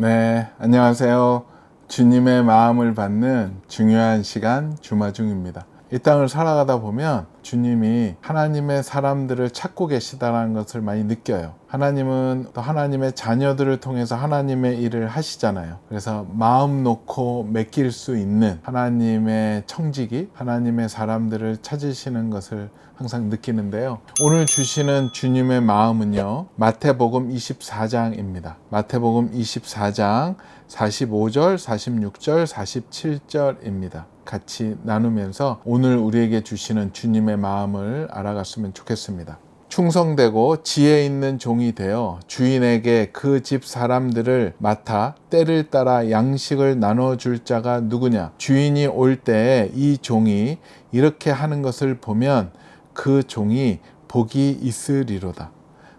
네, 안녕하세요. 주님의 마음을 받는 중요한 시간 주마중입니다. 이 땅을 살아가다 보면 주님이 하나님의 사람들을 찾고 계시다는 것을 많이 느껴요. 하나님은 또 하나님의 자녀들을 통해서 하나님의 일을 하시잖아요. 그래서 마음 놓고 맡길 수 있는 하나님의 청지기, 하나님의 사람들을 찾으시는 것을 항상 느끼는데요. 오늘 주시는 주님의 마음은요. 마태복음 24장입니다. 마태복음 24장 45절, 46절, 47절입니다. 같이 나누면서 오늘 우리에게 주시는 주님의 마음을 알아갔으면 좋겠습니다. 충성되고 지혜 있는 종이 되어 주인에게 그 집 사람들을 맡아 때를 따라 양식을 나눠줄 자가 누구냐? 주인이 올 때에 이 종이 이렇게 하는 것을 보면 그 종이 복이 있으리로다.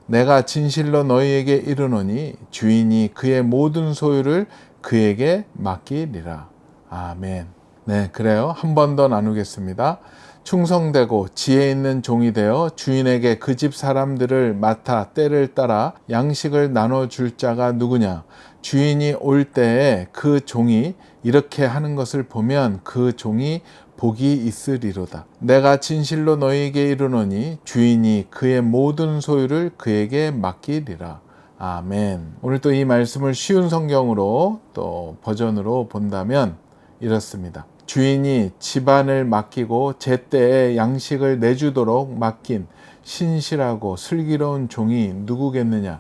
내가 진실로 너희에게 이르노니 주인이 그의 모든 소유를 그에게 맡기리라. 아멘. 네, 그래요. 한 번 더 나누겠습니다. 충성되고 지혜 있는 종이 되어 주인에게 그 집 사람들을 맡아 때를 따라 양식을 나눠 줄 자가 누구냐? 주인이 올 때에 그 종이 이렇게 하는 것을 보면 그 종이 복이 있으리로다. 내가 진실로 너희에게 이르노니 주인이 그의 모든 소유를 그에게 맡기리라. 아멘. 오늘 또 이 말씀을 쉬운 성경으로 또 버전으로 본다면 이렇습니다. 주인이 집안을 맡기고 제때에 양식을 내주도록 맡긴 신실하고 슬기로운 종이 누구겠느냐?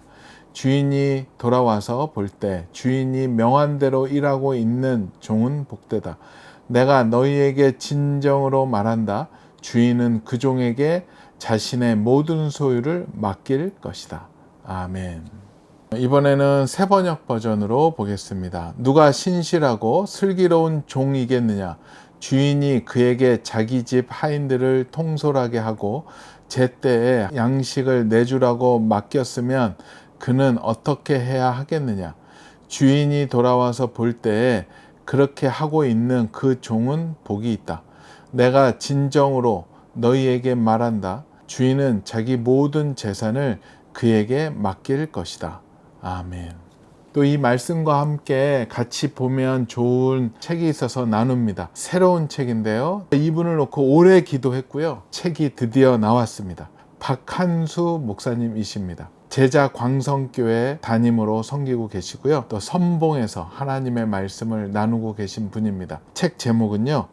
주인이 돌아와서 볼 때 주인이 명한 대로 일하고 있는 종은 복되다. 내가 너희에게 진정으로 말한다. 주인은 그 종에게 자신의 모든 소유를 맡길 것이다. 아멘. 이번에는 새 번역 버전으로 보겠습니다. 누가 신실하고 슬기로운 종이겠느냐? 주인이 그에게 자기 집 하인들을 통솔하게 하고 제때에 양식을 내주라고 맡겼으면 그는 어떻게 해야 하겠느냐? 주인이 돌아와서 볼 때에 그렇게 하고 있는 그 종은 복이 있다. 내가 진정으로 너희에게 말한다. 주인은 자기 모든 재산을 그에게 맡길 것이다. 아멘. 또 이 말씀과 함께 같이 보면 좋은 책이 있어서 나눕니다. 새로운 책인데요. 이분을 놓고 오래 기도했고요. 책이 드디어 나왔습니다. 박한수 목사님이십니다. 제자 광성교회 담임으로 섬기고 계시고요. 또 선봉에서 하나님의 말씀을 나누고 계신 분입니다. 책 제목은요.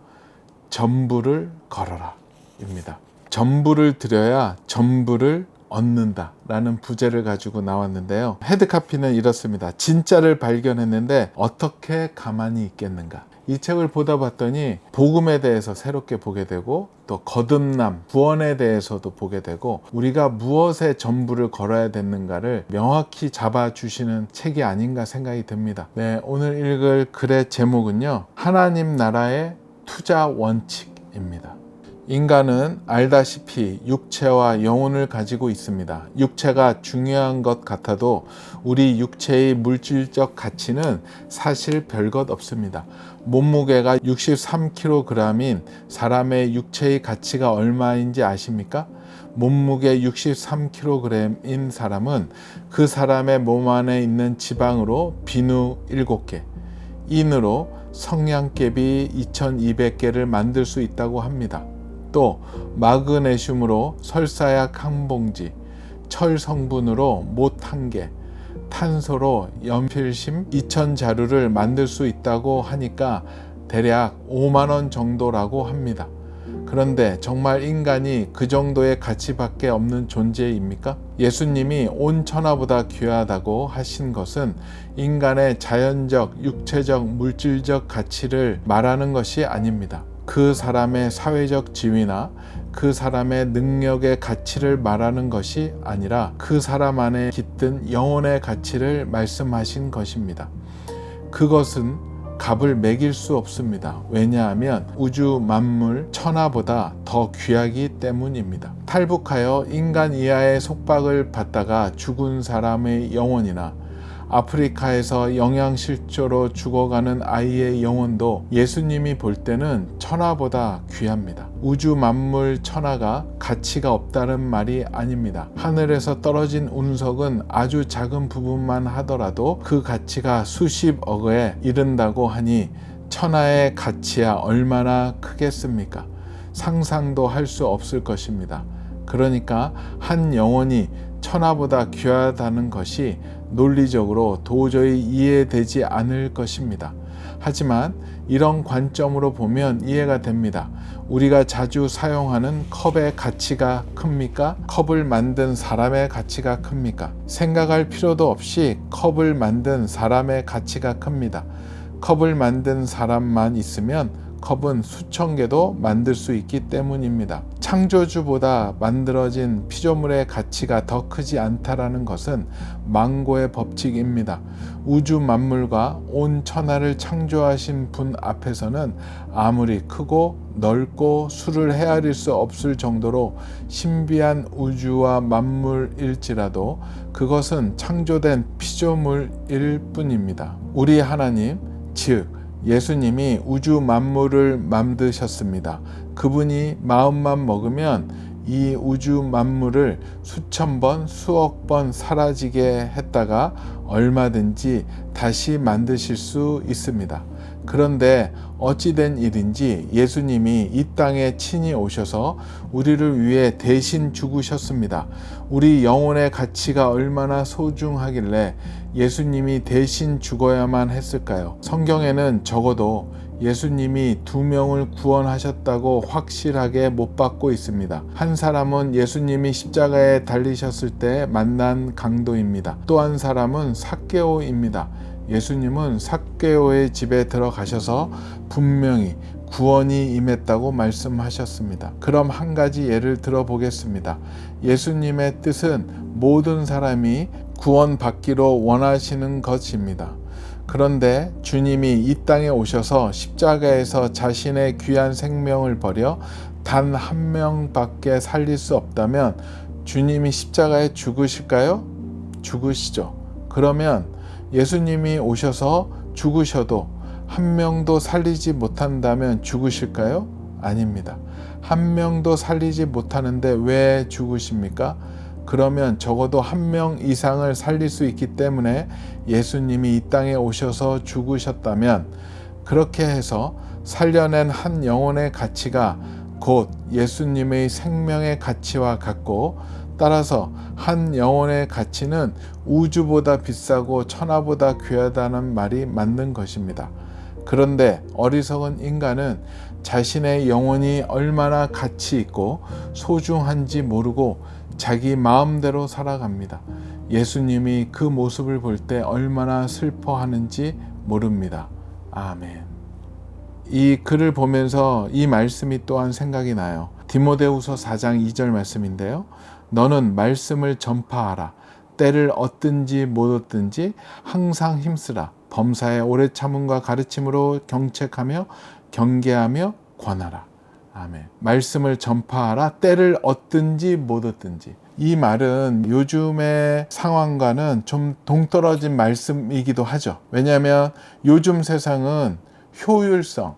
전부를 걸어라 입니다. 전부를 드려야 전부를 얻는다 라는 부제를 가지고 나왔는데요. 헤드카피는 이렇습니다. 진짜를 발견했는데 어떻게 가만히 있겠는가? 이 책을 보다 봤더니 복음에 대해서 새롭게 보게 되고 또 거듭남, 구원에 대해서도 보게 되고 우리가 무엇에 전부를 걸어야 되는가를 명확히 잡아주시는 책이 아닌가 생각이 듭니다. 네, 오늘 읽을 글의 제목은요. 하나님 나라의 투자 원칙입니다. 인간은 알다시피 육체와 영혼을 가지고 있습니다. 육체가 중요한 것 같아도 우리 육체의 물질적 가치는 사실 별것 없습니다. 몸무게가 63kg인 사람의 육체의 가치가 얼마인지 아십니까? 몸무게 63kg인 사람은 그 사람의 몸 안에 있는 지방으로 비누 7개, 인으로 성냥개비 2200개를 만들 수 있다고 합니다. 또 마그네슘으로 설사약 한 봉지, 철 성분으로 못 한 개, 탄소로 연필심 2천 자루를 만들 수 있다고 하니까 대략 5만 원 정도라고 합니다. 그런데 정말 인간이 그 정도의 가치밖에 없는 존재입니까? 예수님이 온 천하보다 귀하다고 하신 것은 인간의 자연적, 육체적, 물질적 가치를 말하는 것이 아닙니다. 그 사람의 사회적 지위나 그 사람의 능력의 가치를 말하는 것이 아니라 그 사람 안에 깃든 영혼의 가치를 말씀하신 것입니다. 그것은 값을 매길 수 없습니다. 왜냐하면 우주 만물 천하보다 더 귀하기 때문입니다. 탈북하여 인간 이하의 속박을 받다가 죽은 사람의 영혼이나 아프리카에서 영양실조로 죽어가는 아이의 영혼도 예수님이 볼 때는 천하보다 귀합니다. 우주 만물 천하가 가치가 없다는 말이 아닙니다. 하늘에서 떨어진 운석은 아주 작은 부분만 하더라도 그 가치가 수십억에 이른다고 하니 천하의 가치야 얼마나 크겠습니까? 상상도 할 수 없을 것입니다. 그러니까 한 영혼이 천하보다 귀하다는 것이 논리적으로 도저히 이해되지 않을 것입니다. 하지만 이런 관점으로 보면 이해가 됩니다. 우리가 자주 사용하는 컵의 가치가 큽니까? 컵을 만든 사람의 가치가 큽니까? 생각할 필요도 없이 컵을 만든 사람의 가치가 큽니다. 컵을 만든 사람만 있으면 컵은 수천 개도 만들 수 있기 때문입니다. 창조주보다 만들어진 피조물의 가치가 더 크지 않다라는 것은 망고의 법칙입니다. 우주 만물과 온 천하를 창조하신 분 앞에서는 아무리 크고 넓고 수를 헤아릴 수 없을 정도로 신비한 우주와 만물일지라도 그것은 창조된 피조물일 뿐입니다. 우리 하나님, 즉 예수님이 우주 만물을 만드셨습니다. 그분이 마음만 먹으면 이 우주 만물을 수천 번, 수억 번 사라지게 했다가 얼마든지 다시 만드실 수 있습니다. 그런데 어찌된 일인지 예수님이 이 땅에 친히 오셔서 우리를 위해 대신 죽으셨습니다. 우리 영혼의 가치가 얼마나 소중하길래 예수님이 대신 죽어야만 했을까요? 성경에는 적어도 예수님이 두 명을 구원하셨다고 확실하게 못 받고 있습니다. 한 사람은 예수님이 십자가에 달리셨을 때 만난 강도입니다. 또 한 사람은 사케오입니다. 예수님은 사케오의 집에 들어가셔서 분명히 구원이 임했다고 말씀하셨습니다. 그럼 한 가지 예를 들어보겠습니다. 예수님의 뜻은 모든 사람이 구원받기로 원하시는 것입니다. 그런데 주님이 이 땅에 오셔서 십자가에서 자신의 귀한 생명을 버려 단 한 명밖에 살릴 수 없다면 주님이 십자가에 죽으실까요? 죽으시죠. 그러면 예수님이 오셔서 죽으셔도 한 명도 살리지 못한다면 죽으실까요? 아닙니다. 한 명도 살리지 못하는데 왜 죽으십니까? 그러면 적어도 한 명 이상을 살릴 수 있기 때문에 예수님이 이 땅에 오셔서 죽으셨다면 그렇게 해서 살려낸 한 영혼의 가치가 곧 예수님의 생명의 가치와 같고 따라서 한 영혼의 가치는 우주보다 비싸고 천하보다 귀하다는 말이 맞는 것입니다. 그런데 어리석은 인간은 자신의 영혼이 얼마나 가치 있고 소중한지 모르고 자기 마음대로 살아갑니다. 예수님이 그 모습을 볼 때 얼마나 슬퍼하는지 모릅니다. 아멘. 이 글을 보면서 이 말씀이 또한 생각이 나요. 디모데후서 4장 2절 말씀인데요. 너는 말씀을 전파하라. 때를 얻든지 못 얻든지 항상 힘쓰라. 범사의 오래 참음과 가르침으로 경책하며 경계하며 권하라. 아멘. 말씀을 전파하라. 때를 얻든지 못 얻든지. 이 말은 요즘의 상황과는 좀 동떨어진 말씀이기도 하죠. 왜냐하면 요즘 세상은 효율성,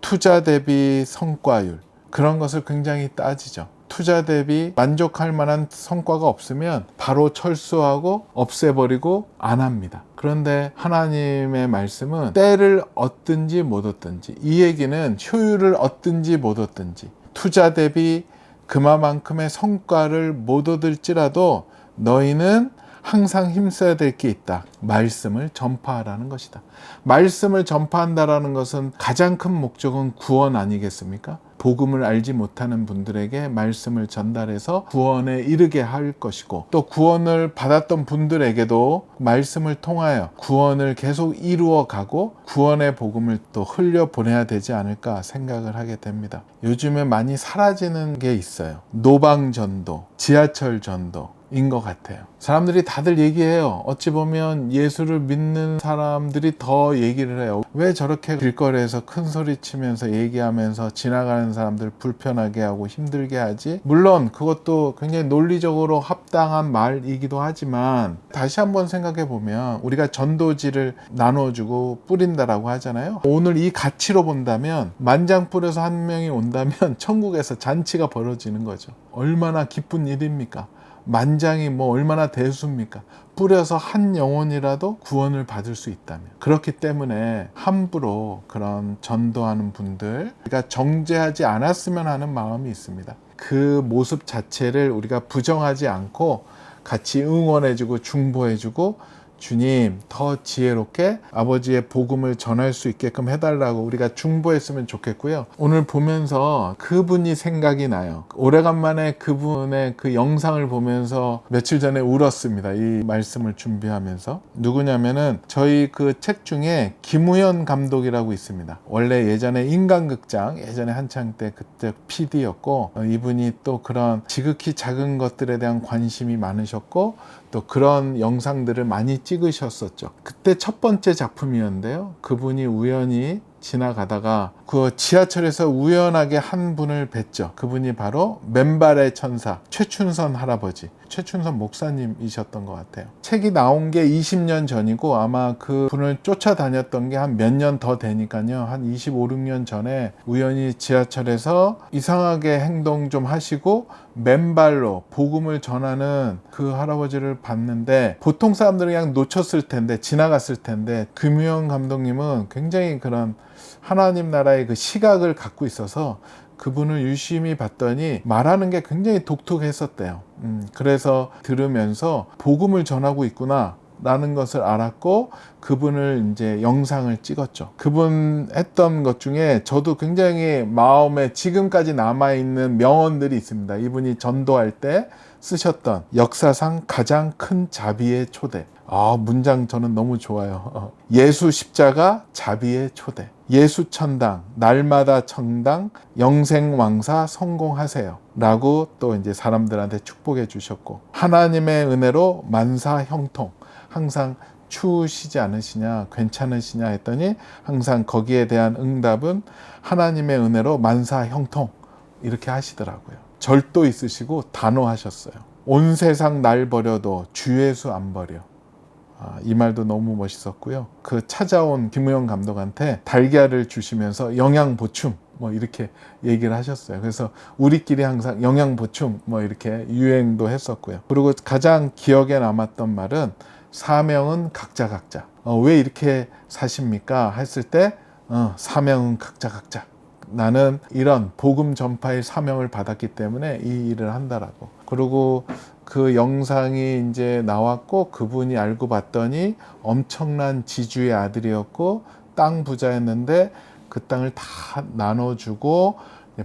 투자 대비 성과율 그런 것을 굉장히 따지죠. 투자 대비 만족할 만한 성과가 없으면 바로 철수하고 없애버리고 안 합니다. 그런데 하나님의 말씀은 때를 얻든지 못 얻든지 이 얘기는 효율을 얻든지 못 얻든지 투자 대비 그만큼의 성과를 못 얻을지라도 너희는 항상 힘써야 될 게 있다. 말씀을 전파하라는 것이다. 말씀을 전파한다라는 것은 가장 큰 목적은 구원 아니겠습니까? 복음을 알지 못하는 분들에게 말씀을 전달해서 구원에 이르게 할 것이고 또 구원을 받았던 분들에게도 말씀을 통하여 구원을 계속 이루어 가고 구원의 복음을 또 흘려 보내야 되지 않을까 생각을 하게 됩니다. 요즘에 많이 사라지는 게 있어요. 노방 전도, 지하철 전도, 인것 같아요. 사람들이 다들 얘기해요. 어찌 보면 예수를 믿는 사람들이 더 얘기를 해요. 왜 저렇게 길거리에서 큰 소리 치면서 얘기하면서 지나가는 사람들 불편하게 하고 힘들게 하지? 물론 그것도 굉장히 논리적으로 합당한 말이기도 하지만 다시 한번 생각해 보면 우리가 전도지를 나눠주고 뿌린다라고 하잖아요. 오늘 이 가치로 본다면 만장 뿌려서 한 명이 온다면 천국에서 잔치가 벌어지는 거죠. 얼마나 기쁜 일입니까? 만장이 뭐 얼마나 대수입니까? 뿌려서 한 영혼이라도 구원을 받을 수 있다면. 그렇기 때문에 함부로 그런 전도하는 분들, 우리가 정죄하지 않았으면 하는 마음이 있습니다. 그 모습 자체를 우리가 부정하지 않고 같이 응원해주고 중보해주고 주님 더 지혜롭게 아버지의 복음을 전할 수 있게끔 해달라고 우리가 중보했으면 좋겠고요. 오늘 보면서 그분이 생각이 나요. 오래간만에 그분의 그 영상을 보면서 며칠 전에 울었습니다. 이 말씀을 준비하면서 누구냐면은 저희 그 책 중에 김우현 감독이라고 있습니다. 원래 예전에 인간극장 예전에 한창 때 그때 PD였고 이분이 또 그런 지극히 작은 것들에 대한 관심이 많으셨고 또 그런 영상들을 많이 찍으셨었죠. 그때 첫 번째 작품이었는데요. 그분이 우연히 지나가다가 그 지하철에서 우연하게 한 분을 뵀죠. 그분이 바로 맨발의 천사 최춘선 할아버지, 최춘선 목사님이셨던 것 같아요. 책이 나온 게 20년 전이고 아마 그 분을 쫓아다녔던 게 한 몇 년 더 되니까요. 한 25, 6년 전에 우연히 지하철에서 이상하게 행동 좀 하시고 맨발로 복음을 전하는 그 할아버지를 봤는데 보통 사람들은 그냥 놓쳤을 텐데 지나갔을 텐데 금유영 감독님은 굉장히 그런 하나님 나라의 그 시각을 갖고 있어서 그분을 유심히 봤더니 말하는 게 굉장히 독특했었대요. 음, 그래서 들으면서 복음을 전하고 있구나. 라는 것을 알았고 그분을 이제 영상을 찍었죠. 그분 했던 것 중에 저도 굉장히 마음에 지금까지 남아 있는 명언들이 있습니다. 이분이 전도할 때 쓰셨던 역사상 가장 큰 자비의 초대. 아, 문장 저는 너무 좋아요. 어. 예수 십자가 자비의 초대. 예수 천당, 날마다 청당, 영생왕사 성공하세요. 라고 또 이제 사람들한테 축복해 주셨고, 하나님의 은혜로 만사 형통. 항상 추우시지 않으시냐, 괜찮으시냐 했더니 항상 거기에 대한 응답은 하나님의 은혜로 만사 형통. 이렇게 하시더라고요. 절도 있으시고 단호하셨어요. 온 세상 날 버려도 주 예수 안 버려. 아, 이 말도 너무 멋있었고요. 그 찾아온 김우영 감독한테 달걀을 주시면서 영양 보충 뭐 이렇게 얘기를 하셨어요. 그래서 우리끼리 항상 영양 보충 뭐 이렇게 유행도 했었고요. 그리고 가장 기억에 남았던 말은 사명은 각자 각자. 어, 왜 이렇게 사십니까? 했을 때 어, 사명은 각자 각자. 나는 이런 복음 전파의 사명을 받았기 때문에 이 일을 한다라고. 그리고 그 영상이 이제 나왔고 그분이 알고 봤더니 엄청난 지주의 아들이었고 땅 부자였는데 그 땅을 다 나눠주고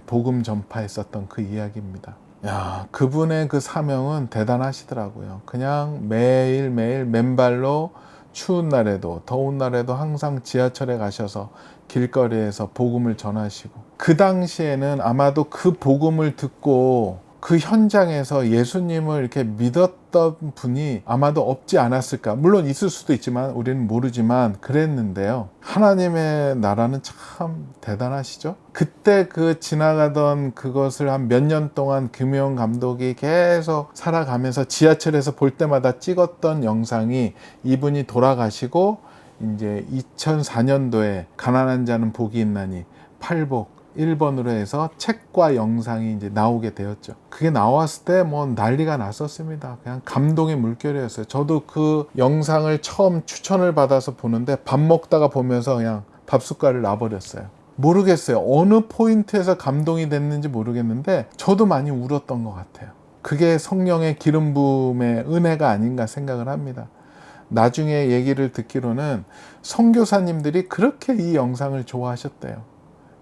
복음 전파했었던 그 이야기입니다. 야, 그분의 그 사명은 대단하시더라고요. 그냥 매일매일 맨발로 추운 날에도 더운 날에도 항상 지하철에 가셔서 길거리에서 복음을 전하시고 그 당시에는 아마도 그 복음을 듣고 그 현장에서 예수님을 이렇게 믿었던 분이 아마도 없지 않았을까. 물론 있을 수도 있지만 우리는 모르지만 그랬는데요. 하나님의 나라는 참 대단하시죠? 그때 그 지나가던 그것을 한 몇 년 동안 김용 감독이 계속 살아가면서 지하철에서 볼 때마다 찍었던 영상이 이분이 돌아가시고 이제 2004년도에 가난한 자는 복이 있나니 팔복 1번으로 해서 책과 영상이 이제 나오게 되었죠. 그게 나왔을 때 뭐 난리가 났었습니다. 그냥 감동의 물결이었어요. 저도 그 영상을 처음 추천을 받아서 보는데 밥 먹다가 보면서 그냥 밥 숟갈을 놔버렸어요. 모르겠어요. 어느 포인트에서 감동이 됐는지 모르겠는데 저도 많이 울었던 것 같아요. 그게 성령의 기름 부음의 은혜가 아닌가 생각을 합니다. 나중에 얘기를 듣기로는 선교사님들이 그렇게 이 영상을 좋아하셨대요.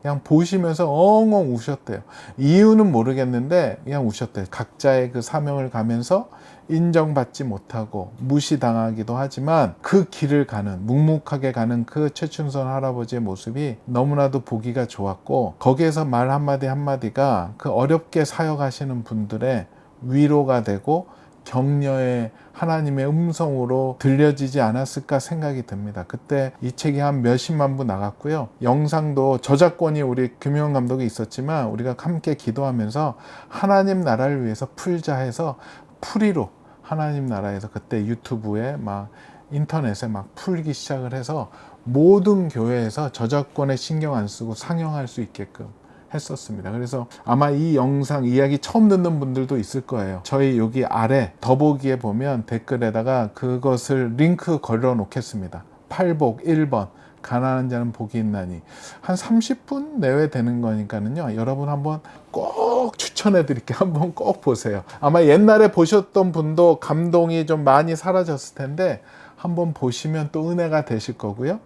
그냥 보시면서 엉엉 우셨대요. 이유는 모르겠는데 그냥 우셨대요. 각자의 그 사명을 가면서 인정받지 못하고 무시당하기도 하지만 그 길을 가는 묵묵하게 가는 그 최춘선 할아버지의 모습이 너무나도 보기가 좋았고 거기에서 말 한마디 한마디가 그 어렵게 사역하시는 분들의 위로가 되고 격려의 하나님의 음성으로 들려지지 않았을까 생각이 듭니다. 그때 이 책이 한 몇십만 부 나갔고요. 영상도 저작권이 우리 금융 감독이 있었지만 우리가 함께 기도하면서 하나님 나라를 위해서 풀자 해서 풀이로 하나님 나라에서 그때 유튜브에 막 인터넷에 막 풀기 시작을 해서 모든 교회에서 저작권에 신경 안 쓰고 상영할 수 있게끔 했었습니다. 그래서 아마 이 영상 이야기 처음 듣는 분들도 있을 거예요. 저희 여기 아래 더보기에 보면 댓글에다가 그것을 링크 걸어 놓겠습니다. 8복 1번 가난한 자는 복이 있나니 한 30분 내외 되는 거니까는요. 여러분 한번 꼭 추천해 드릴게요. 한번 꼭 보세요. 아마 옛날에 보셨던 분도 감동이 좀 많이 사라졌을 텐데 한번 보시면 또 은혜가 되실 거고요.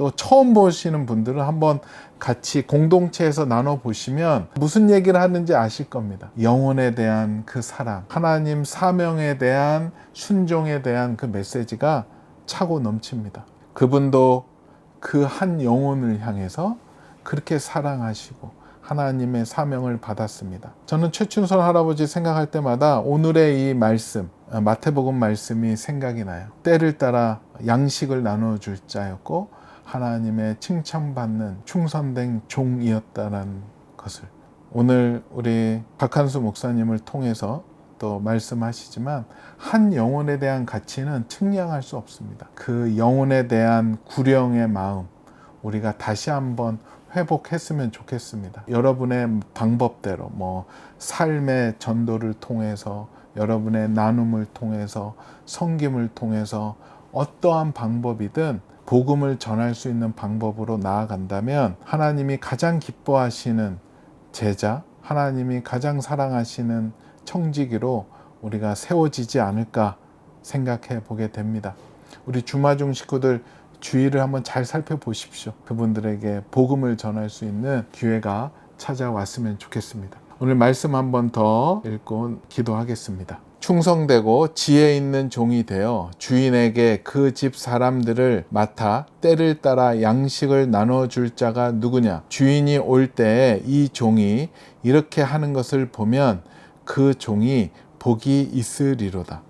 또 처음 보시는 분들은 한번 같이 공동체에서 나눠 보시면 무슨 얘기를 하는지 아실 겁니다. 영혼에 대한 그 사랑, 하나님 사명에 대한 순종에 대한 그 메시지가 차고 넘칩니다. 그분도 그 한 영혼을 향해서 그렇게 사랑하시고 하나님의 사명을 받았습니다. 저는 최춘선 할아버지 생각할 때마다 오늘의 이 말씀, 어, 마태복음 말씀이 생각이 나요. 때를 따라 양식을 나눠줄 자였고 하나님의 칭찬받는 충성된 종이었다는 것을 오늘 우리 박한수 목사님을 통해서 또 말씀하시지만 한 영혼에 대한 가치는 측량할 수 없습니다. 그 영혼에 대한 구령의 마음 우리가 다시 한번 회복했으면 좋겠습니다. 여러분의 방법대로 뭐 삶의 전도를 통해서 여러분의 나눔을 통해서 성김을 통해서 어떠한 방법이든 복음을 전할 수 있는 방법으로 나아간다면 하나님이 가장 기뻐하시는 제자, 하나님이 가장 사랑하시는 청지기로 우리가 세워지지 않을까 생각해 보게 됩니다. 우리 주마중 식구들 주의를 한번 잘 살펴보십시오. 그분들에게 복음을 전할 수 있는 기회가 찾아왔으면 좋겠습니다. 오늘 말씀 한번 더 읽고 기도하겠습니다. 충성되고 지혜 있는 종이 되어 주인에게 그 집 사람들을 맡아 때를 따라 양식을 나눠줄 자가 누구냐? 주인이 올 때에 이 종이 이렇게 하는 것을 보면 그 종이 복이 있으리로다.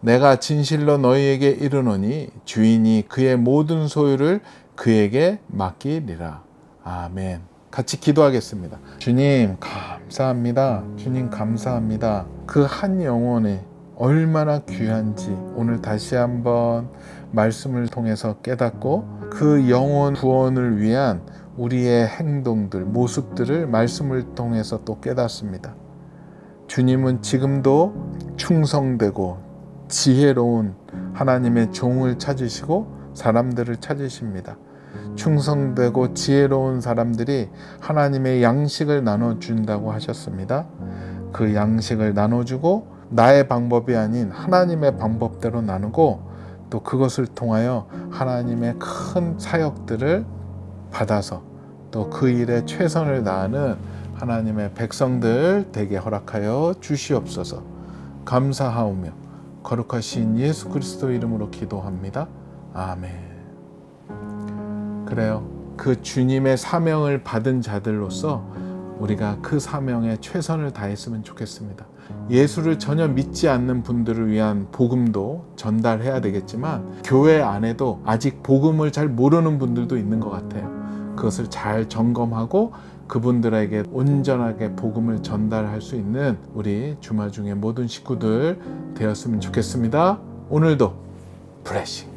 내가 진실로 너희에게 이르노니 주인이 그의 모든 소유를 그에게 맡기리라. 아멘. 같이 기도하겠습니다. 주님, 감사합니다. 주님, 감사합니다. 그 한 영혼이 얼마나 귀한지 오늘 다시 한번 말씀을 통해서 깨닫고 그 영혼 구원을 위한 우리의 행동들, 모습들을 말씀을 통해서 또 깨닫습니다. 주님은 지금도 충성되고 지혜로운 하나님의 종을 찾으시고 사람들을 찾으십니다. 충성되고 지혜로운 사람들이 하나님의 양식을 나눠준다고 하셨습니다. 그 양식을 나눠주고 나의 방법이 아닌 하나님의 방법대로 나누고 또 그것을 통하여 하나님의 큰 사역들을 받아서 또 그 일에 최선을 다하는 하나님의 백성들 되게 허락하여 주시옵소서 감사하오며 거룩하신 예수 그리스도 이름으로 기도합니다. 아멘. 그래요. 그 주님의 사명을 받은 자들로서 우리가 그 사명에 최선을 다했으면 좋겠습니다. 예수를 전혀 믿지 않는 분들을 위한 복음도 전달해야 되겠지만 교회 안에도 아직 복음을 잘 모르는 분들도 있는 것 같아요. 그것을 잘 점검하고 그분들에게 온전하게 복음을 전달할 수 있는 우리 주마 중의 모든 식구들 되었으면 좋겠습니다. 오늘도 브레싱